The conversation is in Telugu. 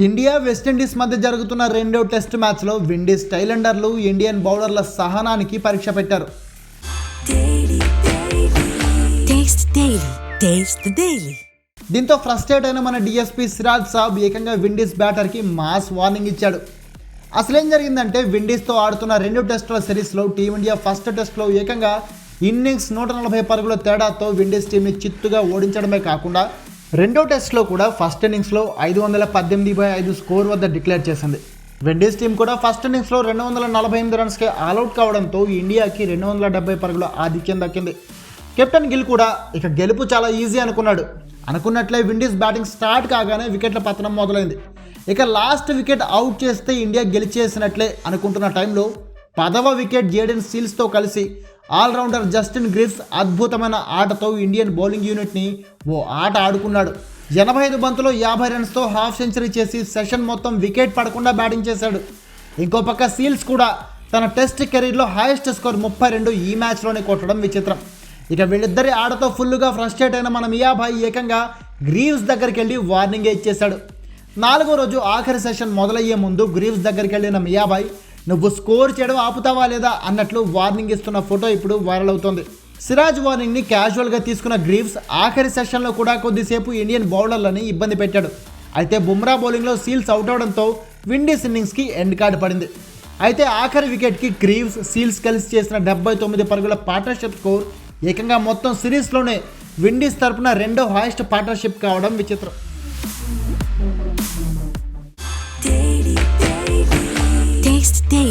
ఇండియా వెస్టిండీస్ మధ్య జరుగుతున్న రెండో టెస్ట్ మ్యాచ్లో విండీస్ టైలెండర్లు ఇండియన్ బౌలర్ల సహనానికి పరీక్ష పెట్టారు. దీంతో ఫ్రస్ట్రేట్ అయిన మన డిఎస్పీ సిరాజ్ సాబ్ ఏకంగా విండీస్ బ్యాటర్కి మాస్ వార్నింగ్ ఇచ్చాడు. అసలేం జరిగిందంటే విండీస్తో ఆడుతున్న రెండు టెస్టుల సిరీస్లో టీమిండియా ఫస్ట్ టెస్ట్లో ఏకంగా ఇన్నింగ్స్ నూట నలభై పరుగుల తేడాతో విండీస్ టీంని చిత్తుగా ఓడించడమే కాకుండా రెండో టెస్ట్లో కూడా ఫస్ట్ ఇన్నింగ్స్లో ఐదు వందల పద్దెనిమిది బై ఐదు స్కోర్ వద్ద డిక్లేర్ చేసింది. విండీస్ టీం కూడా ఫస్ట్ ఇన్నింగ్స్లో రెండు వందల నలభై ఎనిమిది రన్స్కి ఆల్అవుట్ కావడంతో ఇండియాకి రెండు వందల డెబ్బై పరుగుల ఆధిక్యం దక్కింది. కెప్టెన్ గిల్ కూడా ఇక గెలుపు చాలా ఈజీ అనుకున్నాడు. అనుకున్నట్లే విండీస్ బ్యాటింగ్ స్టార్ట్ కాగానే వికెట్ల పతనం మొదలైంది. ఇక లాస్ట్ వికెట్ అవుట్ చేస్తే ఇండియా గెలిచేసినట్లే అనుకుంటున్న టైంలో పదవ వికెట్ జేడెన్ సీల్స్తో కలిసి ఆల్రౌండర్ జస్టిన్ గ్రిఫ్స్ అద్భుతమైన ఆటతో ఇండియన్ బౌలింగ్ యూనిట్ని ఓ ఆట ఆడుకున్నాడు. ఎనభై ఐదు బంతులో యాభై రన్స్తో హాఫ్ సెంచరీ చేసి సెషన్ మొత్తం వికెట్ పడకుండా బ్యాటింగ్ చేశాడు. ఇంకో పక్క సీల్స్ కూడా తన టెస్ట్ కెరీర్లో హైయెస్ట్ స్కోర్ ముప్పై రెండు ఈ మ్యాచ్లోనే కొట్టడం విచిత్రం. ఇక వీళ్ళిద్దరి ఆటతో ఫుల్గా ఫ్రస్ట్రేట్ అయిన మన మియాభాయ్ ఏకంగా గ్రీవ్స్ దగ్గరికి వెళ్ళి వార్నింగ్ ఇచ్చేశాడు. నాలుగో రోజు ఆఖరి సెషన్ మొదలయ్యే ముందు గ్రీవ్స్ దగ్గరికి వెళ్ళిన మియాబాయ్ నువ్వు స్కోర్ చేయడం ఆపుతావా లేదా అన్నట్లు వార్నింగ్ ఇస్తున్న ఫోటో ఇప్పుడు వైరల్ అవుతోంది. సిరాజ్ వార్నింగ్ని క్యాజువల్గా తీసుకున్న గ్రీవ్స్ ఆఖరి సెషన్లో కూడా కొద్దిసేపు ఇండియన్ బౌలర్లని ఇబ్బంది పెట్టాడు. అయితే బుమ్రా బౌలింగ్లో సీల్స్ అవుట్ అవడంతో విండీస్ ఇన్నింగ్స్కి ఎండ్ కార్డ్ పడింది. అయితే ఆఖరి వికెట్కి గ్రీవ్స్ సీల్స్ కలిసి చేసిన డెబ్బై తొమ్మిది పరుగుల పార్ట్నర్షిప్ స్కోర్ ఏకంగా మొత్తం సిరీస్లోనే విండీస్ తరపున రెండో హైయెస్ట్ పార్ట్నర్షిప్ కావడం విచిత్రం.